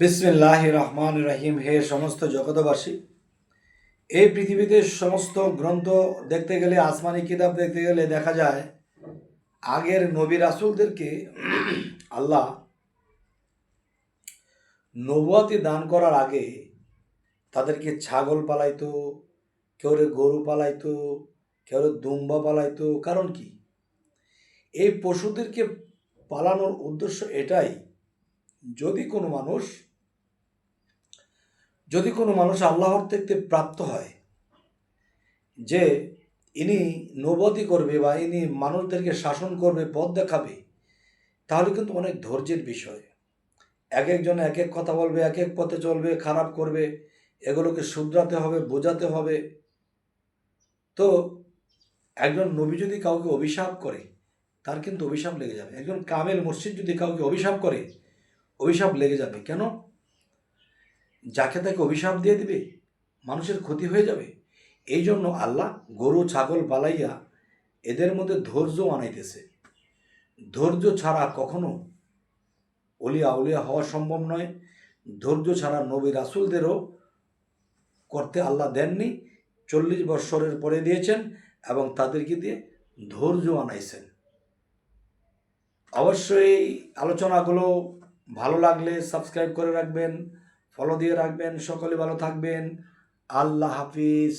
বিসমিল্লাহ রহমান রহিম হে সমস্ত জগতবাসী এই পৃথিবীতে সমস্ত গ্রন্থ দেখতে গেলে, আসমানি কিতাব দেখতে গেলে দেখা যায়, আগের নবী রাসুলদেরকে আল্লাহ নবুয়াতি দান করার আগে তাদেরকে ছাগল পালাইতো কেউ গরু পালাইতো কেউ দুম্বা পালাইতো। কারণ কি? এই পশুদেরকে পালানোর উদ্দেশ্য এটাই যদি কোনো মানুষ, যদি কোনো মানুষ আল্লাহর থেকে প্রাপ্ত হয় যে ইনি নবতি করবে বা ইনি মানুষদেরকে শাসন করবে, পথ দেখাবে, তাহলে কিন্তু অনেক ধৈর্যের বিষয়। এক একজন এক এক কথা বলবে, এক এক পথে চলবে, খারাপ করবে, এগুলোকে শুধরাতে হবে, বোঝাতে হবে। তো একজন নবী যদি কাউকে অভিশাপ করে, তার কিন্তু অভিশাপ লেগে যাবে। একজন কামেল মসজিদ যদি কাউকে অভিশাপ করে অভিশাপ লেগে যাবে। কেন? যাকে তাকে অভিশাপ দিয়ে দিবে, মানুষের ক্ষতি হয়ে যাবে। এই জন্য আল্লাহ গরু, ছাগল পালাইয়া এদের মধ্যে ধৈর্য আনাইতেছে। ধৈর্য ছাড়া কখনো অলিয়া উলিয়া হওয়া সম্ভব নয়। ধৈর্য ছাড়া নবী রাসুলদেরও করতে আল্লাহ দেননি। চল্লিশ বৎসরের পরে দিয়েছেন এবং তাদেরকে দিয়ে ধৈর্য আনাইছেন। অবশ্যই আলোচনাগুলো ভালো লাগলে সাবস্ক্রাইব করে রাখবেন ফলো দিয়ে রাখবেন সকলে ভালো থাকবেন। আল্লাহ হাফিজ।